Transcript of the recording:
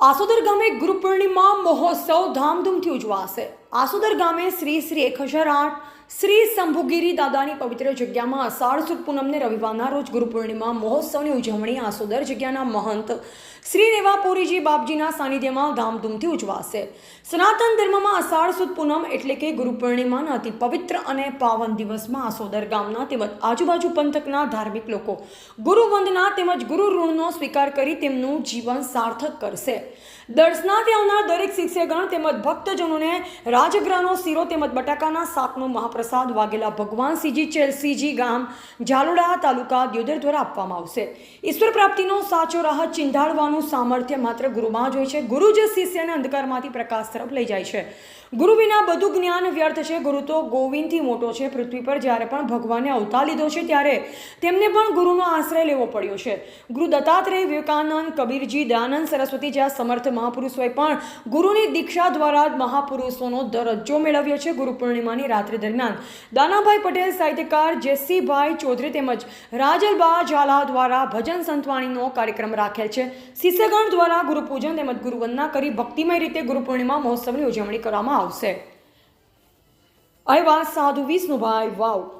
આસોદર ગામે ગુરુ પૂર્ણિમા મહોત્સવ ધામધૂમથી ઉજવાશે. આસોદર ગામે શ્રી શ્રી એક હજાર આઠ, શ્રી શંભુગીરી દાદાની પવિત્ર જગ્યામાં અષાઢ સુદ પૂનમને રવિવારના રોજ ગુરુ પૂર્ણિમા મહોત્સવની ઉજવણી આસોદર જગ્યાના મહંત શ્રી રેવાપુરીજી બાપજીના સાનિધ્યમાં ધામધૂમથી ઉજવાશે. સનાતન ધર્મમાં અષાઢ સુદ પૂનમ એટલે કે ગુરુ પૂર્ણિમાના અતિ પવિત્ર અને પાવન દિવસમાં આસોદર ગામના તેમજ આજુબાજુ પંથકના ધાર્મિક લોકો ગુરુ વંદના તેમજ ગુરુ ઋણનો સ્વીકાર કરી તેમનું જીવન સાર્થક કરશે. દર્શનાર્થે આવનાર દરેક શિક્ષકગણ તેમજ ભક્તજનોને રાજગ્રહનો શીરો તેમજ બટાકાના શાકનો મહાપ્રસાદ વાઘેલા ભગવાન શ્રીજી ચેલસીજી ગામ ઝાલોડા તાલુકા દ્યોદર દ્વારા આપવામાં આવશે. ઈશ્વર પ્રાપ્તિનો સાચો રાહ ચિંધાડવાનું સામર્થ્ય માત્ર ગુરુમાં જ હોય છે. ગુરુ જ શિષ્યને અંધકારમાંથી પ્રકાશ તરફ લઈ જાય છે. ગુરુ વિના બધું જ્ઞાન વ્યર્થ છે. ગુરુ તો ગોવિંદથી મોટો છે. પૃથ્વી પર જ્યારે પણ ભગવાને અવતાર લીધો છે ત્યારે તેમને પણ ગુરુનો આશ્રય લેવો પડ્યો છે. ગુરુ દત્તાત્રેય વિવેકાનંદ, કબીરજી, દયાનંદ સરસ્વતી જેવા સમર્થ મહાપુરુષોએ પણ ગુરુની દીક્ષા દ્વારા જ મહાપુરુષોનો દરજ્જો મેળવ્યો છે ગુરુ પૂર્ણિમાની રાત્રિ દરમિયાન. દાનાભાઈ પટેલ, સાહિત્યકાર જેસીભાઈ ચૌધરી તેમજ રાજલબા ઝાલા દ્વારા ભજન સંતવાણીનો કાર્યક્રમ રાખેલ છે. શિષ્યગણ દ્વારા ગુરુપૂજન તેમજ ગુરુવંદના કરી ભક્તિમય રીતે ગુરુ પૂર્ણિમા મહોત્સવની ઉજવણી કરવામાં આવશે. અહેવાલ સાધુ વિષ્ણુભાઈ, વાવ!